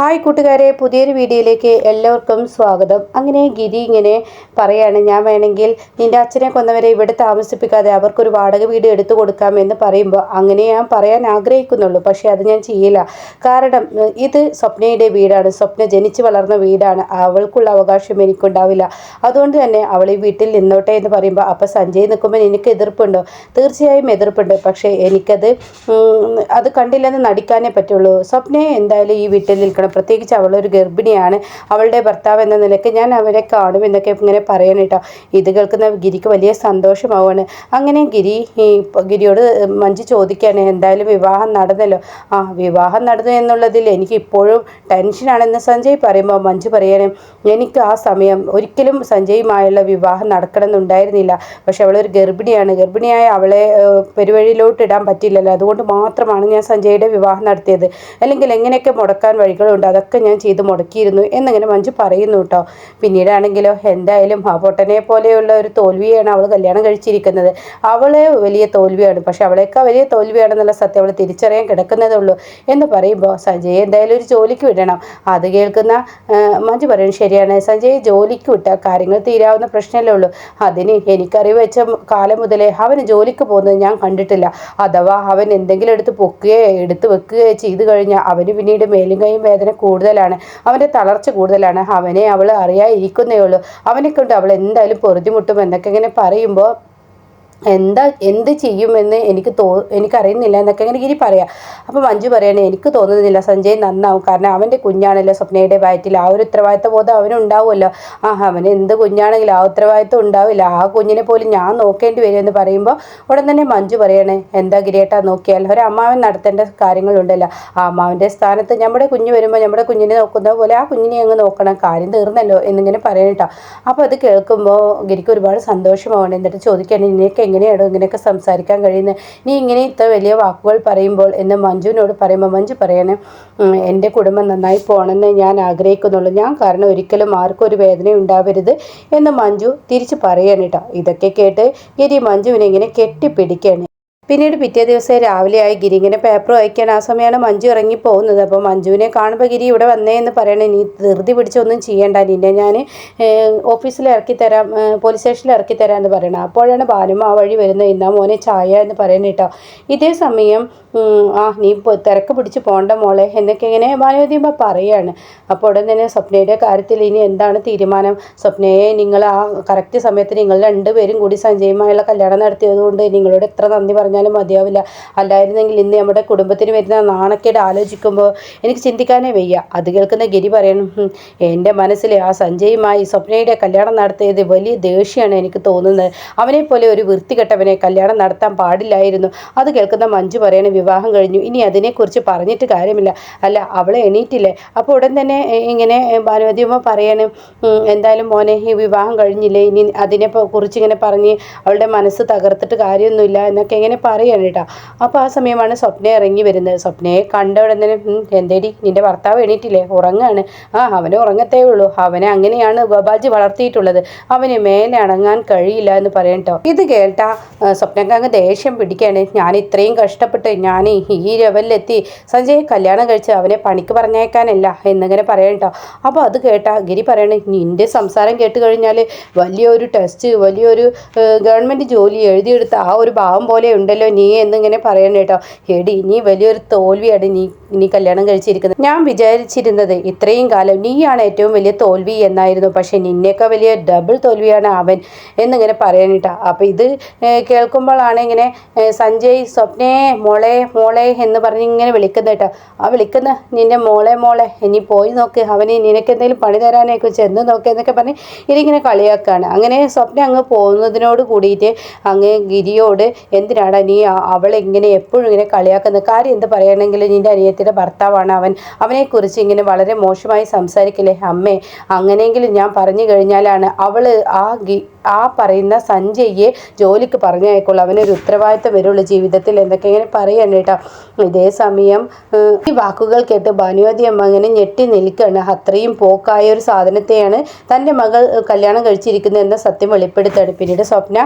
Hi കൂട്ടുകാരെ പുതിയൊരു വീഡിയോയിലേക്ക് എല്ലാവർക്കും സ്വാഗതം. അങ്ങനെ ഗിരി ഇങ്ങനെ പറയാണ് ഞാൻ വേണമെങ്കിൽ നിന്റെ അച്ഛനെ കൊന്നവരെ ഇവിടെ താമസിപ്പിക്കാതെ അവർക്കൊരു വാടക വീട് എടുത്തു കൊടുക്കാമെന്ന് പറയുമ്പോൾ അങ്ങനെ ഞാൻ പറയാൻ ആഗ്രഹിക്കുന്നുള്ളൂ. പക്ഷേ അത് ഞാൻ ചെയ്യില്ല. കാരണം ഇത് സ്വപ്നയുടെ വീടാണ്. സ്വപ്ന ജനിച്ചു വളർന്ന വീടാണ്. അവൾക്കുള്ള അവകാശം എനിക്കുണ്ടാവില്ല. അതുകൊണ്ട് തന്നെ അവൾ ഈ വീട്ടിൽ നിന്നോട്ടെ എന്ന് പറയുമ്പോൾ അപ്പോൾ സഞ്ജയ് നിൽക്കുമ്പോൾ എനിക്ക് എതിർപ്പുണ്ടോ? തീർച്ചയായും എതിർപ്പുണ്ട്. പക്ഷേ എനിക്കത് അത് കണ്ടില്ലെന്ന് നടിക്കാനേ പറ്റുള്ളൂ. സ്വപ്നയെ എന്തായാലും ഈ വീട്ടിൽ നിൽക്കണം. പ്രത്യേകിച്ച് അവളൊരു ഗർഭിണിയാണ്. അവളുടെ ഭർത്താവ് എന്ന നിലയ്ക്ക് ഞാൻ അവരെ കാണും എന്നൊക്കെ ഇങ്ങനെ പറയണം കേട്ടോ. ഇത് കേൾക്കുന്ന ഗിരിക്ക് വലിയ സന്തോഷമാവാണ്. അങ്ങനെ ഗിരി ഗിരിയോട് മഞ്ജു ചോദിക്കുകയാണ് എന്തായാലും വിവാഹം നടന്നല്ലോ? ആ വിവാഹം നടന്നു എന്നുള്ളതിൽ എനിക്ക് ഇപ്പോഴും ടെൻഷനാണെന്ന് സഞ്ജയ് പറയുമ്പോൾ മഞ്ജു പറയാണ് എനിക്ക് ആ സമയം ഒരിക്കലും സഞ്ജയുമായുള്ള വിവാഹം നടക്കണമെന്നുണ്ടായിരുന്നില്ല. പക്ഷെ അവളൊരു ഗർഭിണിയാണ്. ഗർഭിണിയായ അവളെ പെരുവഴിയിലോട്ട് ഇടാൻ പറ്റില്ലല്ലോ. അതുകൊണ്ട് മാത്രമാണ് ഞാൻ സഞ്ജയുടെ വിവാഹം നടത്തിയത്. അല്ലെങ്കിൽ എങ്ങനെയൊക്കെ മുടക്കാൻ വഴികളുണ്ട് അതൊക്കെ ഞാൻ ചെയ്ത് മുടക്കിയിരുന്നു എന്നിങ്ങനെ മഞ്ജു പറയുന്നു കേട്ടോ. പിന്നീടാണെങ്കിലോ എന്തായാലും ആ പൊട്ടനെ പോലെയുള്ള ഒരു തോൽവിയാണ് അവൾ കല്യാണം കഴിച്ചിരിക്കുന്നത്. അവളെ വലിയ തോൽവിയാണ്. പക്ഷെ അവളേക്കാൾ വലിയ തോൽവിയാണെന്നുള്ള സത്യം അവൾ തിരിച്ചറിയാൻ കിടക്കുന്നതേ ഉള്ളൂ എന്ന് പറയുമ്പോൾ സഞ്ജയ് എന്തായാലും ഒരു ജോലിക്ക് വിടണം. അത് കേൾക്കുന്ന മഞ്ജു പറയുന്നത് ശരിയാണ് സഞ്ജയ് ജോലിക്ക് വിട്ടാൽ കാര്യങ്ങൾ തീരാവുന്ന പ്രശ്നമല്ലേ ഉള്ളൂ. അതിന് എനിക്കറിവ് വെച്ച കാലം മുതലേ അവന് ജോലിക്ക് പോകുന്നത് ഞാൻ കണ്ടിട്ടില്ല. അഥവാ അവൻ എന്തെങ്കിലും എടുത്ത് പൊക്കുകയോ എടുത്ത് വെക്കുകയോ ചെയ്തു കഴിഞ്ഞാൽ അവന് പിന്നീട് മേലും കൈയും വേദന കൂടുതലാണ്. അവന്റെ തളർച്ച കൂടുതലാണ്. അവനെ അവൾ അറിയാതിരിക്കുന്നേ ഉള്ളൂ. അവനെ കൊണ്ട് അവൾ എന്തായാലും പൊറുതിമുട്ടും എന്നൊക്കെ ഇങ്ങനെ പറയുമ്പോൾ എന്താ എന്ത് ചെയ്യുമെന്ന് എനിക്ക് തോ എനിക്കറിയുന്നില്ല എന്നൊക്കെ ഇങ്ങനെ ഗിരി പറയാം. അപ്പോൾ മഞ്ജു പറയണേ എനിക്ക് തോന്നുന്നില്ല സഞ്ജയ് നന്നാവും. കാരണം അവന്റെ കുഞ്ഞാണല്ലോ സ്വപ്നയുടെ വയറ്റിൽ. ആ ഒരു ഉത്തരവാദിത്ത ബോധം അവനുണ്ടാവുമല്ലോ. ആ അവന് എന്ത് കുഞ്ഞാണെങ്കിലും ആ ഉത്തരവാദിത്വം ഉണ്ടാവില്ല. ആ കുഞ്ഞിനെ പോലും ഞാൻ നോക്കേണ്ടി വരും എന്ന് പറയുമ്പോൾ ഉടൻ തന്നെ മഞ്ജു പറയണേ എന്താ ഗിരിയേട്ടാ നോക്കിയാൽ ഒരു അമ്മാവൻ നടത്തേണ്ട കാര്യങ്ങളുണ്ടല്ലോ. ആ അമ്മാവന്റെ സ്ഥാനത്ത് നമ്മുടെ കുഞ്ഞ് വരുമ്പോൾ നമ്മുടെ കുഞ്ഞിനെ നോക്കുന്ന പോലെ ആ കുഞ്ഞിനെ അങ്ങ് നോക്കണം. കാര്യം തീർന്നല്ലോ എന്നിങ്ങനെ പറയട്ടോ അപ്പോൾ അത് കേൾക്കുമ്പോൾ ഗിരിക്ക് ഒരുപാട് സന്തോഷമാവണം എന്നിട്ട് ചോദിക്കാൻ നിനക്ക് എങ്ങനെയാണോ ഇങ്ങനെയൊക്കെ സംസാരിക്കാൻ കഴിയുന്നത്. നീ ഇങ്ങനെ ഇത്ര വലിയ വാക്കുകൾ പറയുമ്പോൾ എന്ന് മഞ്ജുവിനോട് പറയുമ്പോൾ മഞ്ജു പറയണേ എന്റെ കുടുംബം നന്നായി പോകണമെന്ന് ഞാൻ ആഗ്രഹിക്കുന്നുള്ളൂ. ഞാൻ കാരണം ഒരിക്കലും ആർക്കും ഒരു വേദന ഉണ്ടാവരുത് എന്ന് മഞ്ജു തിരിച്ച് പറയാണ് കേട്ടോ. ഇതൊക്കെ കേട്ട് ഗിരി മഞ്ജുവിനെ ഇങ്ങനെ കെട്ടിപ്പിടിക്കുകയാണ്. പിന്നീട് പിറ്റേ ദിവസം രാവിലെ ആയി ഗിരി ഇങ്ങനെ പേപ്പർ വായിക്കാൻ. ആ സമയമാണ് മഞ്ജു ഇറങ്ങി പോകുന്നത് അപ്പോൾ മഞ്ജുവിനെ കാണുമ്പോൾ ഗിരി ഇവിടെ വന്നേ എന്ന് പറയണേ നീ ധൃതി പിടിച്ചൊന്നും ചെയ്യേണ്ട നിന്നെ. ഞാൻ ഓഫീസിൽ ഇറക്കി തരാം പോലീസ് സ്റ്റേഷനിൽ ഇറക്കി തരാം എന്ന് പറയണം. അപ്പോഴാണ് ഭാനുമ ആ വഴി വരുന്നത്. ഇന്നാ മോനെ ചായ എന്ന് പറയുന്നത് കേട്ടോ. ഇതേ സമയം ആ നീ തിരക്ക് പിടിച്ച് പോണ്ട മോളെ എന്നൊക്കെ ഇങ്ങനെ ഭാനുവതിയമ്മ പറയാണ്. അപ്പോൾ ഉടൻ തന്നെ സ്വപ്നയുടെ കാര്യത്തിൽ ഇനി എന്താണ് തീരുമാനം? സ്വപ്നയെ നിങ്ങൾ ആ കറക്റ്റ് സമയത്ത് നിങ്ങൾ രണ്ടുപേരും കൂടി സഞ്ജയുമായുള്ള കല്യാണം നടത്തിയതുകൊണ്ട് നിങ്ങളോട് എത്ര നന്ദി പറഞ്ഞാലും മതിയാവില്ല. അല്ലായിരുന്നെങ്കിൽ ഇന്ന് നമ്മുടെ കുടുംബത്തിന് വരുന്ന നാണക്കേട് ആലോചിക്കുമ്പോൾ എനിക്ക് ചിന്തിക്കാനേ വയ്യ. അത് കേൾക്കുന്ന ഗിരി പറയണം എന്റെ മനസ്സിൽ ആ സഞ്ജയുമായി സ്വപ്നയുടെ കല്യാണം നടത്തിയത് വലിയ ദേഷ്യമാണ് എനിക്ക് തോന്നുന്നത്. അവനെ പോലെ ഒരു വൃത്തികെട്ടവനെ കല്യാണം നടത്താൻ പാടില്ലായിരുന്നു. അത് കേൾക്കുന്ന മഞ്ജു പറയണ വിവാഹം കഴിഞ്ഞു. ഇനി അതിനെക്കുറിച്ച് പറഞ്ഞിട്ട് കാര്യമില്ല. അല്ല അവളെ എണീറ്റില്ലേ? അപ്പോൾ ഉടൻ തന്നെ ഇങ്ങനെ ഭാനുമതിയമ്മ പറയണം. എന്തായാലും മോനെ ഈ വിവാഹം കഴിഞ്ഞില്ലേ? ഇനി അതിനെ കുറിച്ച് ഇങ്ങനെ പറഞ്ഞ് അവളുടെ മനസ്സ് തകർത്തിട്ട് കാര്യമൊന്നുമില്ല എന്നൊക്കെ ഇങ്ങനെ പറയാണ് കേട്ടോ. അപ്പോൾ ആ സമയമാണ് സ്വപ്ന ഇറങ്ങി വരുന്നത്. സ്വപ്നയെ കണ്ട ഉടനെ തന്നെ "ഉം, എന്തേടി? നിന്റെ ഭർത്താവ് എണീറ്റില്ലേ? ഉറങ്ങാണ്. ആ അവനെ ഉറങ്ങത്തേ ഉള്ളൂ. അവനെ അങ്ങനെയാണ് ഗോപാൽജി വളർത്തിയിട്ടുള്ളത്. അവന് മേലെ അടങ്ങാൻ കഴിയില്ല എന്ന് പറയട്ടോ ഇത് കേട്ട സ്വപ്നക്കങ്ങ് ദേഷ്യം പിടിക്കാണ്. ഞാൻ ഇത്രയും കഷ്ടപ്പെട്ട് ഞാൻ ഈ ലെവലിലെത്തി. സഞ്ജയ് കല്യാണം കഴിച്ച് അവനെ പണിക്ക് പറഞ്ഞേക്കാനല്ല എന്നിങ്ങനെ പറയട്ടോ അപ്പോൾ അത് കേട്ടാ ഗിരി പറയണേ നിന്റെ സംസാരം കേട്ട് കഴിഞ്ഞാൽ വലിയൊരു ടെസ്റ്റ് വലിയൊരു ഗവൺമെന്റ് ജോലി എഴുതിയെടുത്ത ആ ഒരു ഭാവം പോലെ ഉണ്ടല്ലോ നീ എന്നിങ്ങനെ പറയണം കേട്ടോ. എടി നീ വലിയൊരു തോൽവിയാണ് നീ നീ കല്യാണം കഴിച്ചിരിക്കുന്നത്. ഞാൻ വിചാരിച്ചിരുന്നത് ഇത്രയും കാലം നീയാണ് ഏറ്റവും വലിയ തോൽവി എന്നായിരുന്നു. പക്ഷെ നിന്നേക്കാൾ വലിയ ഡബിൾ തോൽവിയാണ് അവൻ എന്നിങ്ങനെ പറയാനിട്ടാ അപ്പോൾ ഇത് കേൾക്കുമ്പോഴാണ് ഇങ്ങനെ സഞ്ജയ് സ്വപ്നേ മോളെ മോളെ എന്ന് പറഞ്ഞ് ഇങ്ങനെ വിളിക്കുന്ന കേട്ടോ. ആ വിളിക്കുന്ന നിന്റെ മോളെ മോളെ ഇനി പോയി നോക്ക്. അവന് നിനക്ക് എന്തെങ്കിലും പണി തരാനൊക്കെ ചെന്ന് നോക്ക് എന്നൊക്കെ പറഞ്ഞ് ഇതിങ്ങനെ കളിയാക്കാണ്. അങ്ങനെ സ്വപ്ന അങ്ങ് പോകുന്നതിനോട് കൂടിയിട്ട് അങ്ങ് ഗിരിയോട് എന്തിനാടാ നീ അവൾ എപ്പോഴും ഇങ്ങനെ കളിയാക്കുന്ന കാര്യം എന്ത് പറയണമെങ്കിൽ നിന്റെ അനിയത്തിയുടെ ഭർത്താവാണ് അവൻ. അവനെക്കുറിച്ച് ഇങ്ങനെ വളരെ മോശമായി സംസാരിക്കില്ലേ? അമ്മേ അങ്ങനെയെങ്കിലും ഞാൻ പറഞ്ഞു കഴിഞ്ഞാലാണ് അവൾ ആ ഗി ആ പറയുന്ന സഞ്ജയ്യെ ജോലിക്ക് പറഞ്ഞയക്കുള്ളൂ. അവനൊരു ഉത്തരവാദിത്തം വരുള്ളൂ ജീവിതത്തിൽ എന്തൊക്കെ ഇങ്ങനെ പറയണ്ട കേട്ടോ. ഇതേ സമയം ഈ വാക്കുകൾ കേട്ട് ഭാനുവതി അമ്മ അങ്ങനെ ഞെട്ടി നിൽക്കുകയാണ്. അത്രയും പോക്കായ ഒരു സാധനത്തെയാണ് തന്റെ മകൾ കല്യാണം കഴിച്ചിരിക്കുന്നത് എന്ന സത്യം വെളിപ്പെടുത്തുകയാണ്. പിന്നീട് സ്വപ്ന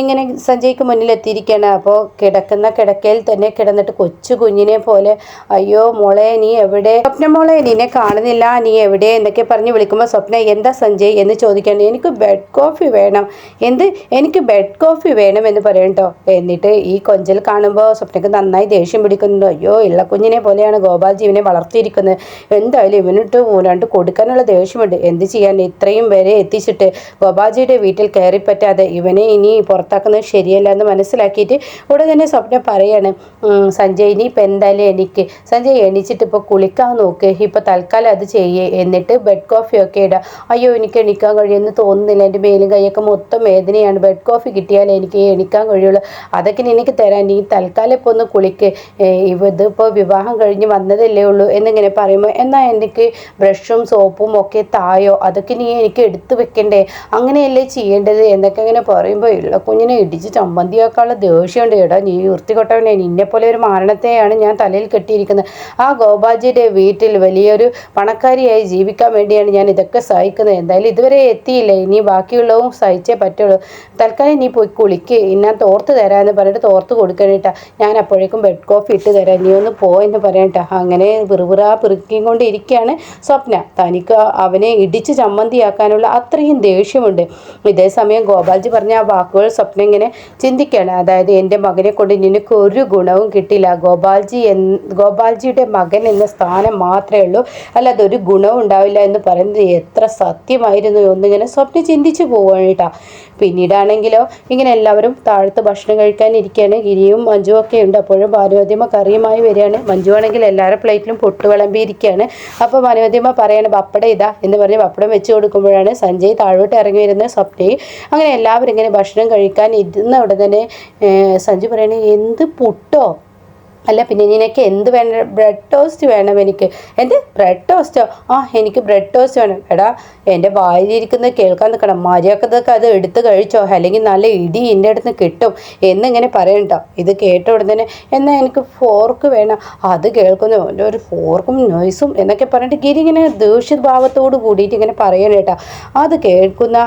ഇങ്ങനെ സഞ്ജയ്ക്ക് മുന്നിൽ എത്തിയിരിക്കുകയാണ് അപ്പോൾ കിടക്കുന്ന കിടക്കയിൽ തന്നെ കിടന്നിട്ട് കൊച്ചു കുഞ്ഞിനെ പോലെ അയ്യോ മോളെ നീ എവിടെ? സ്വപ്ന മോളെ നിന്നെ കാണുന്നില്ല. നീ എവിടെ? എന്നൊക്കെ പറഞ്ഞ് വിളിക്കുമ്പോൾ സ്വപ്ന എന്താ സഞ്ജയ്? എന്ന് ചോദിക്കണം. എനിക്ക് ബെഡ് കോഫി വേണം. എന്ത്? എനിക്ക് ബെഡ് കോഫി വേണം എന്ന് പറയും എന്നിട്ട് ഈ കൊഞ്ചൽ കാണുമ്പോൾ സ്വപ്നക്ക് നന്നായി ദേഷ്യം പിടിക്കുന്നുണ്ട്. അയ്യോ ഇള്ള കുഞ്ഞിനെ പോലെയാണ് ഗോപാൽജി ഇവനെ വളർത്തിയിരിക്കുന്നത് എന്തായാലും ഇവനിട്ട് രണ്ട് കൊടുക്കാനുള്ള ദേഷ്യമുണ്ട്. എന്ത് ചെയ്യാൻ? ഇത്രയും വരെ എത്തിച്ചിട്ട് ഗോപാൽജിയുടെ വീട്ടിൽ കയറിപ്പറ്റാതെ ഇവനെ ഇനി പുറത്താക്കുന്നത് ശരിയല്ല എന്ന് മനസ്സിലാക്കിയിട്ട് ഉടനെ തന്നെ സ്വപ്നം പറയാണ് സഞ്ജയ് ഇനി ഇപ്പം എന്തായാലും എനിക്ക് സഞ്ജയ് എണീച്ചിട്ട് ഇപ്പോൾ കുളിക്കാൻ നോക്ക് ഇപ്പോൾ തൽക്കാലം അത് ചെയ്യേ എന്നിട്ട് ബെഡ് കോഫി ഒക്കെ ഇടാം. അയ്യോ എനിക്ക് എണിക്കാൻ കഴിയുമെന്ന് തോന്നുന്നില്ല എന്റെ മേലും കൈയൊക്കെ മൊത്തം വേദനയാണ് ബെഡ് കോഫി കിട്ടിയാൽ എനിക്ക് എണിക്കാൻ കഴിയുള്ളൂ അതൊക്കെ എനിക്ക് തരാൻ നീ തൽക്കാലം ഇപ്പോൾ ഒന്ന് കുളിക്ക് ഇതിപ്പോൾ വിവാഹം കഴിഞ്ഞ് വന്നതല്ലേ ഉള്ളൂ എന്നിങ്ങനെ പറയുമ്പോൾ എന്നാൽ എനിക്ക് ബ്രഷും സോപ്പും ഒക്കെ തായോ അതൊക്കെ നീ എനിക്ക് എടുത്തു വെക്കണ്ടേ അങ്ങനെയല്ലേ ചെയ്യേണ്ടത്? എന്നൊക്കെ ഇങ്ങനെ പറയുമ്പോൾ ഉള്ള കുഞ്ഞിനെ ഇടിച്ച് ചമ്മന്തിയാക്കാനുള്ള ദേഷ്യമുണ്ട് എടാ നീ വൃത്തികൊട്ടവനെ നിന്നെ പോലെ ഒരു മരണത്തെയാണ് ഞാൻ തലയിൽ കെട്ടിയിരിക്കുന്നത്. ആ ഗോപാജിയുടെ വീട്ടിൽ വലിയൊരു പണക്കാരിയായി ജീവിക്കാൻ വേണ്ടിയാണ് ഞാൻ ഇതൊക്കെ സഹിക്കുന്നത്. എന്തായാലും ഇതുവരെ എത്തിയില്ല. ഇനി ബാക്കിയുള്ളതും സഹിച്ചേ പറ്റുള്ളൂ. തൽക്കാലം നീ പോയി കുളിക്ക്. ഇന്നാ തോർത്ത് തരാമെന്ന് പറഞ്ഞിട്ട് തോർത്ത് കൊടുക്കണേട്ടാ ഞാൻ അപ്പോഴേക്കും ബെഡ് കോഫി ഇട്ട് തരാം. നീ ഒന്ന് പോ എന്ന് അങ്ങനെ പിറുപിറ പിറുക്കിയും കൊണ്ടിരിക്കുകയാണ് സ്വപ്ന. തനിക്ക് അവനെ ഇടിച്ച് ചമ്മന്തിയാക്കാനുള്ള അത്രയും ദേഷ്യമുണ്ട്. ഇതേസമയം ഗോപാൽജി പറഞ്ഞ ആ വാക്കുകൾ സ്വപ്ന ഇങ്ങനെ ചിന്തിക്കുകയാണ്. അതായത് എന്റെ മകനെ കൊണ്ട് നിനക്ക് ഒരു ഗുണവും കിട്ടില്ല. ഗോപാൽജി എൻ ഗോപാൽജിയുടെ മകൻ എന്ന സ്ഥാനം മാത്രമേ ഉള്ളൂ. അല്ലാതെ ഒരു ഗുണവും ഉണ്ടാവില്ല എന്ന് പറയുന്നത് എത്ര സത്യമായിരുന്നു ഒന്നിങ്ങനെ സ്വപ്നം ചിന്തിച്ചു പോവാണ് കേട്ടോ. പിന്നീടാണെങ്കിലോ ഇങ്ങനെ എല്ലാവരും താഴത്ത് ഭക്ഷണം കഴിക്കാൻ ഇരിക്കുകയാണ്. ഗിരിയും മഞ്ജു ഒക്കെ ഉണ്ട്. അപ്പോഴും ഭാനുവദ്യമ കറിയുമായി വരികയാണ്. മഞ്ജു ആണെങ്കിൽ എല്ലാവരുടെ പ്ലേറ്റിലും പൊട്ട് വിളമ്പിയിരിക്കുകയാണ്. അപ്പോൾ ഭാനുവദ്യമ പറയാണ് പപ്പടം ഇതാ എന്ന് പറഞ്ഞ് പപ്പടം വെച്ച് കൊടുക്കുമ്പോഴാണ് സഞ്ജയ് താഴോട്ട് ഇറങ്ങി വരുന്നത് സ്വപ്നയും. അങ്ങനെ എല്ലാവരും ഇങ്ങനെ ഭക്ഷണം കഴിക്കാൻ ഇരുന്ന ഉടനെ സഞ്ജു പറയണേ എന്ത് പുട്ടോ? അല്ല പിന്നെ നിനക്ക് എന്ത് വേണം ബ്രെഡ് ടോസ്റ്റ് വേണം എനിക്ക്. എന്ത്? ബ്രെഡ് ടോസ്റ്റോ? ആ എനിക്ക് ബ്രെഡ് ടോസ്റ്റ് വേണം. എടാ എന്റെ വായിലിരിക്കുന്നത് കേൾക്കാൻ നിൽക്കണം. മര്യാദക്കൊക്കെ അത് എടുത്ത് കഴിച്ചോ. അല്ലെങ്കിൽ നല്ല ഇടി എന്റെ അടുത്ത് കിട്ടും. എന്നിങ്ങനെ പറയണ്ടോ ഇത് കേട്ട ഉടനെ എന്നാൽ എനിക്ക് ഫോർക്ക് വേണം. അത് കേൾക്കുന്നു. എന്റെ ഒരു ഫോർക്കും നോയ്സും എന്നൊക്കെ പറഞ്ഞിട്ട് ഗിരി ഇങ്ങനെ ദേഷ്യഭാവത്തോട് കൂടിയിട്ട് ഇങ്ങനെ പറയണം കേട്ടോ. അത് കേൾക്കുന്ന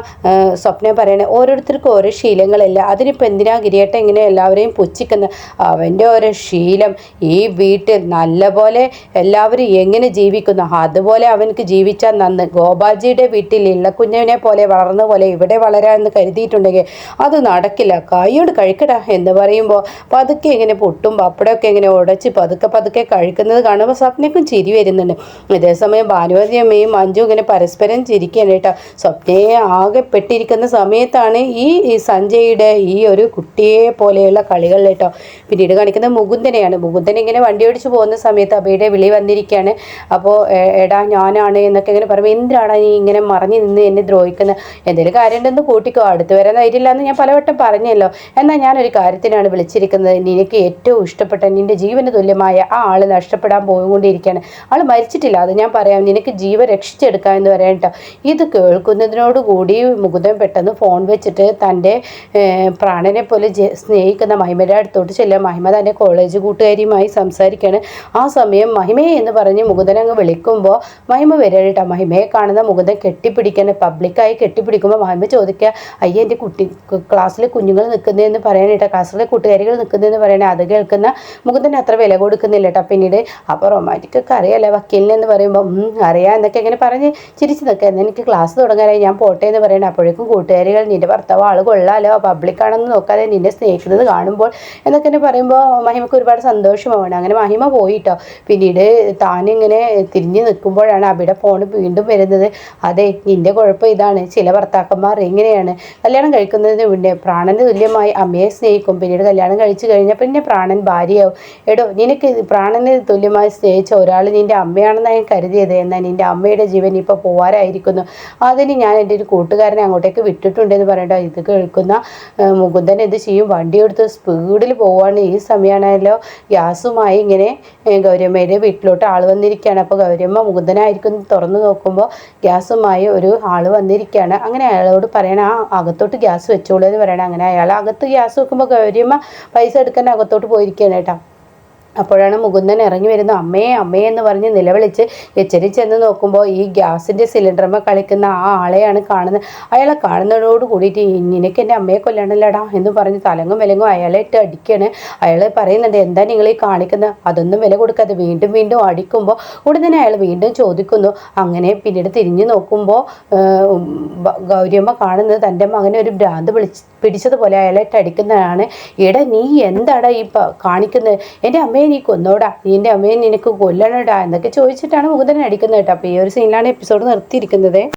സ്വപ്നം പറയണേ ഓരോരുത്തർക്കും ഓരോ ശീലങ്ങളല്ല. അതിനിപ്പോൾ എന്തിനാ ഗിരിയേട്ട ഇങ്ങനെ എല്ലാവരെയും പുച്ഛിക്കുന്നത് അവന്റെ ഓരോ ശീലം ശീലം ഈ വീട്ടിൽ നല്ലപോലെ എല്ലാവരും എങ്ങനെ ജീവിക്കുന്നു? അതുപോലെ അവനക്ക് ജീവിച്ചാൽ നന്ന് ഗോപാൽജിയുടെ വീട്ടിൽ ഇള്ളക്കുഞ്ഞിനെ പോലെ വളർന്ന പോലെ ഇവിടെ വളരാമെന്ന് കരുതിയിട്ടുണ്ടെങ്കിൽ അത് നടക്കില്ല. കൈയോട് കഴിക്കടാ എന്ന് പറയുമ്പോൾ പതുക്കെ ഇങ്ങനെ പൊട്ടും പപ്പടമൊക്കെ ഇങ്ങനെ ഉടച്ച് പതുക്കെ പതുക്കെ കഴിക്കുന്നത് കാണുമ്പോൾ സ്വപ്നക്കും ചിരി വരുന്നുണ്ട്. ഇതേസമയം ഭാനുവതി അമ്മയും മഞ്ജു ഇങ്ങനെ പരസ്പരം ചിരിക്കുകയാണ് കേട്ടോ. സ്വപ്നയെ ആകെ പെട്ടിരിക്കുന്ന സമയത്താണ് ഈ സഞ്ജയുടെ ഈ ഒരു കുട്ടിയെ പോലെയുള്ള കളികൾ കേട്ടോ. പിന്നീട് കാണിക്കുന്ന മുകുന്ദനെയാണ് ആണ്. മുകുന്ദൻ ഇങ്ങനെ വണ്ടി ഓടിച്ച് പോകുന്ന സമയത്ത് അബിയുടെ വിളി വന്നിരിക്കുകയാണ്. അപ്പോൾ എടാ ഞാനാണ് എന്നൊക്കെ ഇങ്ങനെ പറയുമ്പോൾ എന്തിനാണ് നീ ഇങ്ങനെ മറഞ്ഞു നിന്ന് എന്നെ ദ്രോഹിക്കുന്നത് എന്തെങ്കിലും കാര്യം ഉണ്ടെന്ന് കൂട്ടിക്കോ. അടുത്ത് വരാൻ ധൈര്യമില്ല എന്ന് ഞാൻ പലവട്ടം പറഞ്ഞല്ലോ. എന്നാൽ ഞാനൊരു കാര്യത്തിനാണ് വിളിച്ചിരിക്കുന്നത്. നിനക്ക് ഏറ്റവും ഇഷ്ടപ്പെട്ട നിന്റെ ജീവന് തുല്യമായ ആ ആൾ നഷ്ടപ്പെടാൻ പോയിക്കൊണ്ടിരിക്കുകയാണ്. ആൾ മരിച്ചിട്ടില്ല. അത് ഞാൻ പറയാം. നിനക്ക് ജീവൻ രക്ഷിച്ചെടുക്കാം എന്ന് പറയാം കേട്ടോ. ഇത് കേൾക്കുന്നതിനോടുകൂടി മുകുന്ദൻ പെട്ടെന്ന് ഫോൺ വെച്ചിട്ട് തന്റെ പ്രാണനെ പോലെ സ്നേഹിക്കുന്ന മഹിമയുടെ അടുത്തോട്ട് ചെല്ലുക. മഹിമ തന്റെ കോളേജ് കൂട്ടുകാർ കൂട്ടുകാരിയുമായി സംസാരിക്കുകയാണ് ആ സമയം മഹിമയെ എന്ന് പറഞ്ഞ് മുകുന്ദൻ വിളിക്കുമ്പോൾ മഹിമ വരികട്ടോ മഹിമയെ കാണുന്ന മുകുന്ദൻ കെട്ടിപ്പിടിക്കാൻ പബ്ലിക്കായി കെട്ടിപ്പിടിക്കുമ്പോൾ മഹിമ ചോദിക്കുക അയ്യ എന്റെ കുട്ടി ക്ലാസ്സിലെ കുഞ്ഞുങ്ങൾ നിൽക്കുന്നതെന്ന് പറയാനായിട്ട് ക്ലാസ്സിലെ കൂട്ടുകാരികൾ നിൽക്കുന്നതെന്ന് പറയണേ അത് കേൾക്കുന്ന മുകുന്ദൻ അത്ര വില കൊടുക്കുന്നില്ല കേട്ടോ പിന്നീട്. അപ്പോൾ റൊമാന്റിക് ഒക്കെ അറിയാമല്ലേ വക്കീലിനെന്ന് പറയുമ്പോൾ അറിയാം എന്നൊക്കെ ഇങ്ങനെ പറഞ്ഞ് ചിരിച്ച് നിൽക്കുക എന്നാൽ എനിക്ക് ക്ലാസ് തുടങ്ങാനായി ഞാൻ പോട്ടെ എന്ന് പറയണേ. അപ്പോഴേക്കും കൂട്ടുകാരികൾ നിന്റെ ഭർത്താവ് ആൾ കൊള്ളാലോ പബ്ലിക്കാണെന്ന് നോക്കാതെ നിന്നെ സ്നേഹിക്കുന്നത് കാണുമ്പോൾ എന്നൊക്കെ പറയുമ്പോൾ മഹിമക്ക് ഒരുപാട് സന്തോഷമാണ് അങ്ങനെ മഹിമ പോയിട്ടോ. പിന്നീട് താനിങ്ങനെ തിരിഞ്ഞു നിൽക്കുമ്പോഴാണ് അവിടെ ഫോൺ വീണ്ടും വരുന്നത്. അതെ നിന്റെ കുഴപ്പം ഇതാണ്. ചില ഭർത്താക്കന്മാർ ഇങ്ങനെയാണ്. കല്യാണം കഴിക്കുന്നതിന് മുന്നേ പ്രാണന് തുല്യമായി അമ്മയെ സ്നേഹിക്കും. പിന്നീട് കല്യാണം കഴിച്ചു കഴിഞ്ഞാൽ പിന്നെ പ്രാണൻ ഭാര്യയാവും. എടോ നിനക്ക് പ്രാണന് തുല്യമായി സ്നേഹിച്ച ഒരാൾ നിന്റെ അമ്മയാണെന്ന് ഞാൻ കരുതിയത്. എന്നാൽ നിന്റെ അമ്മയുടെ ജീവൻ ഇപ്പോൾ പോവാറായിരിക്കുന്നു. അതിന് ഞാൻ എന്റെ ഒരു കൂട്ടുകാരനെ അങ്ങോട്ടേക്ക് വിട്ടിട്ടുണ്ടെന്ന് പറയണ്ട. ഇത് കേൾക്കുന്ന മുകുന്ദൻ എന്ത് ചെയ്യും? വണ്ടി എടുത്ത് സ്പീഡിൽ പോവാണ്. ഈ സമയമാണല്ലോ ഗ്യാസുമായി ഇങ്ങനെ ഗൗരിയമ്മയുടെ വീട്ടിലോട്ട് ആൾ വന്നിരിക്കുകയാണ്. അപ്പോൾ ഗൗരിയമ്മ മുകുന്ദനായിരിക്കും തുറന്നു നോക്കുമ്പോൾ ഗ്യാസുമായി ഒരു ആൾ വന്നിരിക്കുകയാണ്. അങ്ങനെ അയാളോട് പറയണ ആ അകത്തോട്ട് ഗ്യാസ് വെച്ചോളൂ എന്ന് പറയണം. അങ്ങനെ അയാൾ അകത്ത് ഗ്യാസ് വെക്കുമ്പോൾ ഗൗരിയമ്മ പൈസ എടുക്കാൻ അകത്തോട്ട് പോയിരിക്കുകയാണ് കേട്ടോ. അപ്പോഴാണ് മുകുന്ദൻ ഇറങ്ങി വരുന്നു അമ്മേ അമ്മേ എന്ന് പറഞ്ഞ് നിലവിളിച്ച് എച്ചരി ചെന്ന് നോക്കുമ്പോൾ ഈ ഗ്യാസിന്റെ സിലിണ്ടർമ കളിക്കുന്ന ആ ആളെയാണ് കാണുന്നത്. അയാളെ കാണുന്നതോട് കൂടിയിട്ട് നിനക്ക് എന്റെ അമ്മയെ കൊല്ലണല്ലടാ എന്ന് പറഞ്ഞ് തലങ്ങും വിലങ്ങും അയാളെ ഇട്ട് അടിക്കുകയാണ് അയാൾ പറയുന്നുണ്ട് എന്താ നിങ്ങൾ ഈ കാണിക്കുന്നത് അതൊന്നും വില കൊടുക്കാതെ വീണ്ടും വീണ്ടും അടിക്കുമ്പോൾ ഉടനെ അയാൾ വീണ്ടും ചോദിക്കുന്നു. അങ്ങനെ പിന്നീട് തിരിഞ്ഞു നോക്കുമ്പോൾ ഗൗരിയമ്മ കാണുന്നത് തന്റെ മകനെ ഒരു ഭ്രാന്ത് വിളിച്ച് പിടിച്ചതുപോലെ അയാളെ അടിക്കുന്നതാണ്. എടാ നീ എന്താടാ ഈ കാണിക്കുന്നത് എന്റെ അമ്മയെ നീ കൊന്നോടാ. നീ എന്റെ അമ്മയെ നിനക്ക് കൊല്ലണടാ എന്നൊക്കെ ചോദിച്ചിട്ടാണ് മുകുന്ദൻ അടിക്കുന്നത് കേട്ടോ. അപ്പോൾ ഈ ഒരു സീനിലാണ് എപ്പിസോഡ് നിർത്തിയിരിക്കുന്നത്.